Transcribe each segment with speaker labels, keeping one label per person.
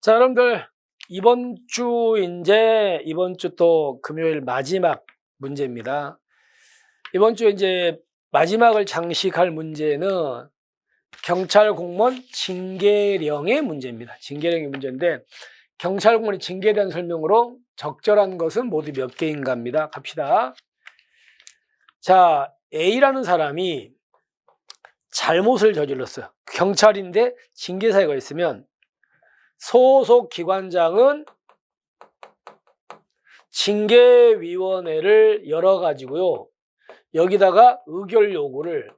Speaker 1: 자, 여러분들 이번 주 이제 이번 주 또 금요일 마지막 문제입니다. 이번 주 이제 마지막을 장식할 문제는 경찰 공무원 징계령의 문제입니다. 징계령의 문제인데 경찰 공무원이 징계에 대한 설명으로 적절한 것은 모두 몇 개인가입니다. 갑시다. 자, A라는 사람이 잘못을 저질렀어요. 경찰인데 징계 사유가 있으면 소속 기관장은 징계위원회를 열어가지고요. 여기다가 의결 요구를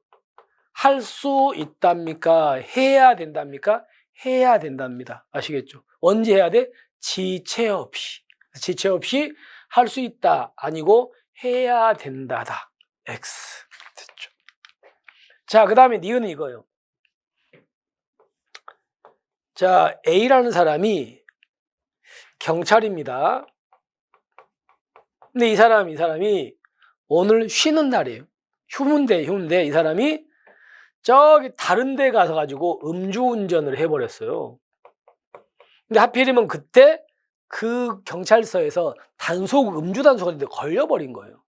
Speaker 1: 할 수 있답니까? 해야 된답니까? 해야 된답니다. 아시겠죠? 언제 해야 돼? 지체 없이. 지체 없이 할 수 있다. 아니고 해야 된다다. X. 됐죠. 자, 그 다음에 니은은 이거예요. 자, A라는 사람이 경찰입니다. 근데 이 사람, 이 사람이 오늘 쉬는 날이에요. 휴문대, 휴문대. 이 사람이 저기 다른 데 가서 가지고 음주운전을 해버렸어요. 근데 하필이면 그때 그 경찰서에서 단속, 음주 단속을 했는데 걸려버린 거예요.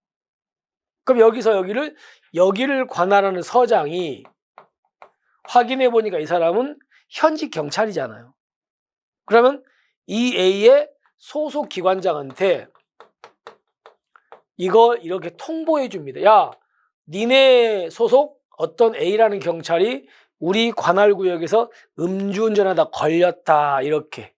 Speaker 1: 그럼 여기서 여기를, 여기를 관할하는 서장이 확인해 보니까 이 사람은 현직 경찰이잖아요. 그러면 이 A의 소속 기관장한테 이걸 이렇게 통보해 줍니다. 야, 니네 소속 어떤 A라는 경찰이 우리 관할구역에서 음주운전하다 걸렸다 이렇게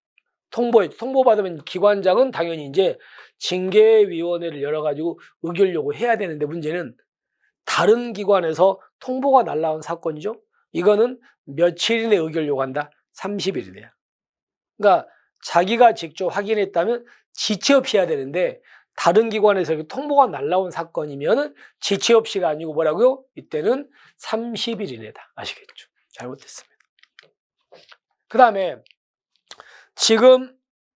Speaker 1: 통보해 통보받으면 기관장은 당연히 이제 징계위원회를 열어가지고 의결 요구해야 되는데 문제는 다른 기관에서 통보가 날라온 사건이죠. 이거는 며칠 이내 의결 요구한다? 30일 이내야. 그러니까 자기가 직접 확인했다면 지체 없이 해야 되는데 다른 기관에서 통보가 날라온 사건이면 지체 없이가 아니고 뭐라고요? 이때는 30일 이내다. 아시겠죠? 잘못됐습니다. 그 다음에 지금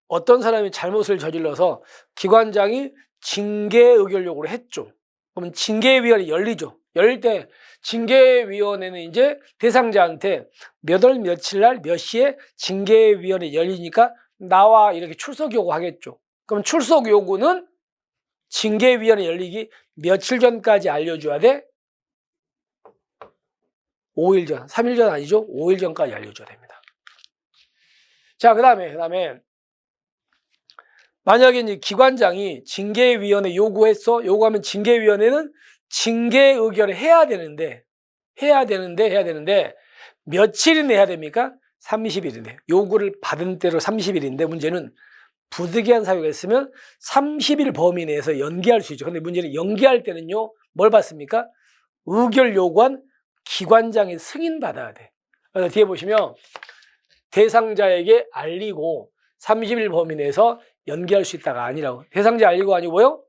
Speaker 1: 어떤 사람이 잘못을 저질러서 기관장이 징계 의결 요구를 했죠. 그러면 징계 위원회 열리죠. 때 징계위원회는 이제 대상자한테 몇 월 며칠 날 몇 시에 징계위원회 열리니까 나와 이렇게 출석 요구하겠죠. 그럼 출석 요구는 징계위원회 열리기 며칠 전까지 알려줘야 돼? 5일 전, 3일 전 아니죠? 5일 전까지 알려줘야 됩니다. 자, 그 다음에, 그 다음에, 만약에 이제 기관장이 징계위원회 요구했어? 요구하면 징계위원회는 징계 의결을 해야 되는데, 해야 되는데, 해야 되는데, 며칠이내 해야 됩니까? 30일이네. 요구를 받은 대로 30일인데, 문제는 부득이한 사유가 있으면 30일 범위 내에서 연기할 수 있죠. 근데 문제는 연기할 때는요, 뭘 받습니까? 의결 요구한 기관장의 승인 받아야 돼. 그래서 뒤에 보시면 대상자에게 알리고 30일 범위 내에서 연기할 수 있다가 아니라고. 대상자 알리고 아니고 뭐요?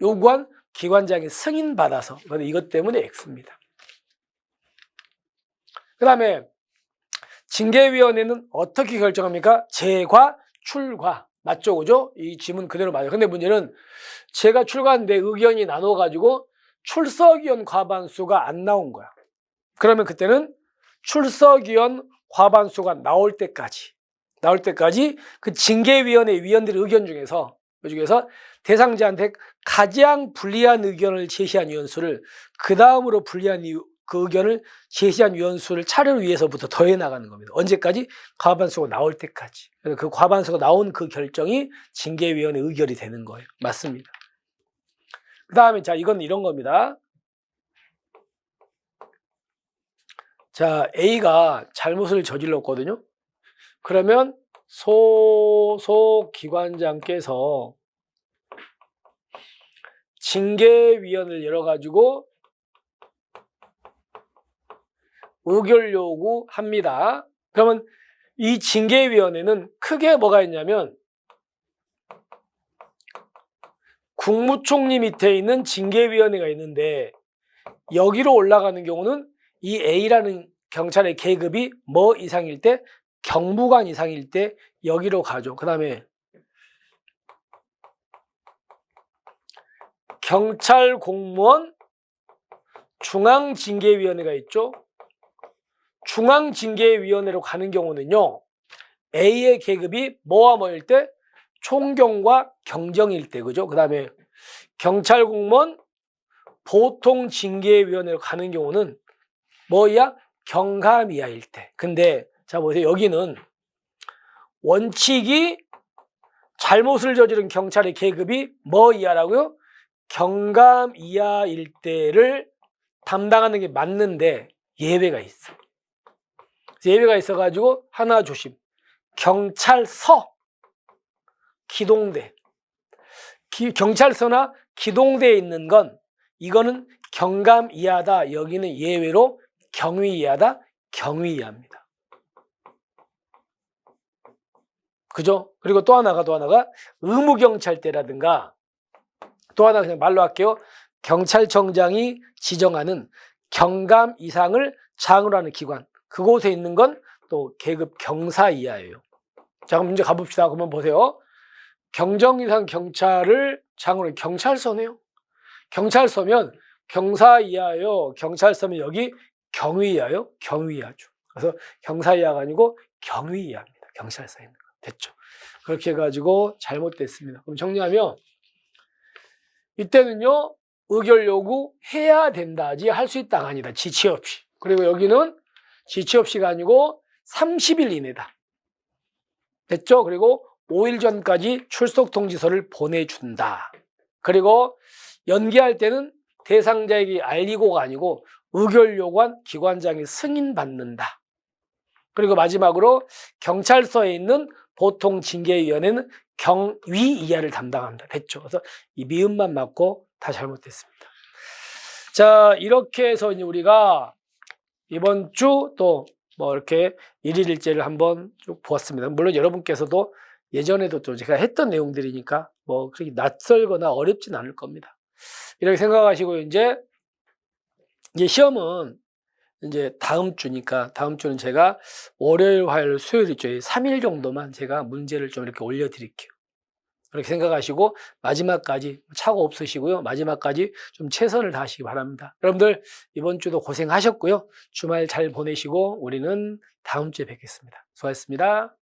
Speaker 1: 요구한 기관장의 승인 받아서. 그래서 이것 때문에 X입니다. 그 다음에 징계위원회는 어떻게 결정합니까? 재과 출과. 맞죠? 그죠? 이 지문 그대로 맞아요. 근데 문제는 제가 출가한데 의견이 나눠가지고 출석위원 과반수가 안 나온 거야. 그러면 그때는 출석위원 과반수가 나올 때까지, 나올 때까지 그 징계위원회 위원들의 의견 중에서, 그 중에서 대상자한테 가장 불리한 의견을 제시한 위원수를 그 다음으로 불리한 그 의견을 제시한 위원수를 차례를 위해서부터 더해 나가는 겁니다. 언제까지? 과반수가 나올 때까지. 그 과반수가 나온 그 결정이 징계위원회 의결이 되는 거예요. 맞습니다. 그 다음에 자 이건 이런 겁니다. 자 A가 잘못을 저질렀거든요. 그러면 소속 기관장께서 징계위원을 열어가지고 의결 요구합니다. 그러면 이 징계위원회는 크게 뭐가 있냐면 국무총리 밑에 있는 징계위원회가 있는데 여기로 올라가는 경우는 이 A라는 경찰의 계급이 뭐 이상일 때 경무관 이상일 때 여기로 가죠. 그 다음에 경찰 공무원 중앙징계위원회가 있죠. 중앙징계위원회로 가는 경우는요. A의 계급이 뭐와 뭐일 때? 총경과 경정일 때, 그죠? 그 다음에 경찰 공무원 보통 징계위원회로 가는 경우는 뭐야? 경감 이하일 때. 근데 자 보세요. 여기는 원칙이 잘못을 저지른 경찰의 계급이 뭐 이하라고요? 경감 이하일 때를 담당하는 게 맞는데 예외가 있어. 예외가 있어가지고 하나 조심. 경찰서, 기동대. 기- 경찰서나 기동대에 있는 건 이거는 경감 이하다. 여기는 예외로 경위 이하다. 경위 이하입니다. 그죠? 그리고 또 하나가 또 하나가 의무경찰대라든가 또 하나 그냥 말로 할게요. 경찰청장이 지정하는 경감 이상을 장으로 하는 기관. 그곳에 있는 건 또 계급 경사 이하예요. 자, 그럼 이제 가봅시다. 그러면 보세요. 경정 이상 경찰을 장으로 경찰서네요. 경찰서면 경사 이하예요. 경찰서면 여기 경위 이하요. 경위 이하죠. 그래서 경사 이하가 아니고 경위 이하입니다. 경찰서에 있는 거. 됐죠. 그렇게 해가지고 잘못됐습니다. 그럼 정리하면 이때는요 의결 요구 해야 된다지 할 수 있다가 아니다. 지체 없이. 그리고 여기는 지체 없이가 아니고 30일 이내다. 됐죠? 그리고 5일 전까지 출석 통지서를 보내준다. 그리고 연기할 때는 대상자에게 알리고가 아니고 의결 요구한 기관장이 승인받는다. 그리고 마지막으로 경찰서에 있는 보통 징계위원회는 경위 이하를 담당합니다. 됐죠? 그래서 이 미음만 맞고 다 잘못됐습니다. 자, 이렇게 해서 이제 우리가 이번 주 또 뭐 이렇게 일일일제를 한번 쭉 보았습니다. 물론 여러분께서도 예전에도 또 제가 했던 내용들이니까 뭐 그렇게 낯설거나 어렵진 않을 겁니다. 이렇게 생각하시고 이제 이제 시험은 이제 다음 주니까 다음 주는 제가 월요일, 화요일, 수요일 있죠. 3일 정도만 제가 문제를 좀 이렇게 올려드릴게요. 그렇게 생각하시고 마지막까지 차고 없으시고요. 마지막까지 좀 최선을 다하시기 바랍니다. 여러분들 이번 주도 고생하셨고요. 주말 잘 보내시고 우리는 다음 주에 뵙겠습니다. 수고하셨습니다.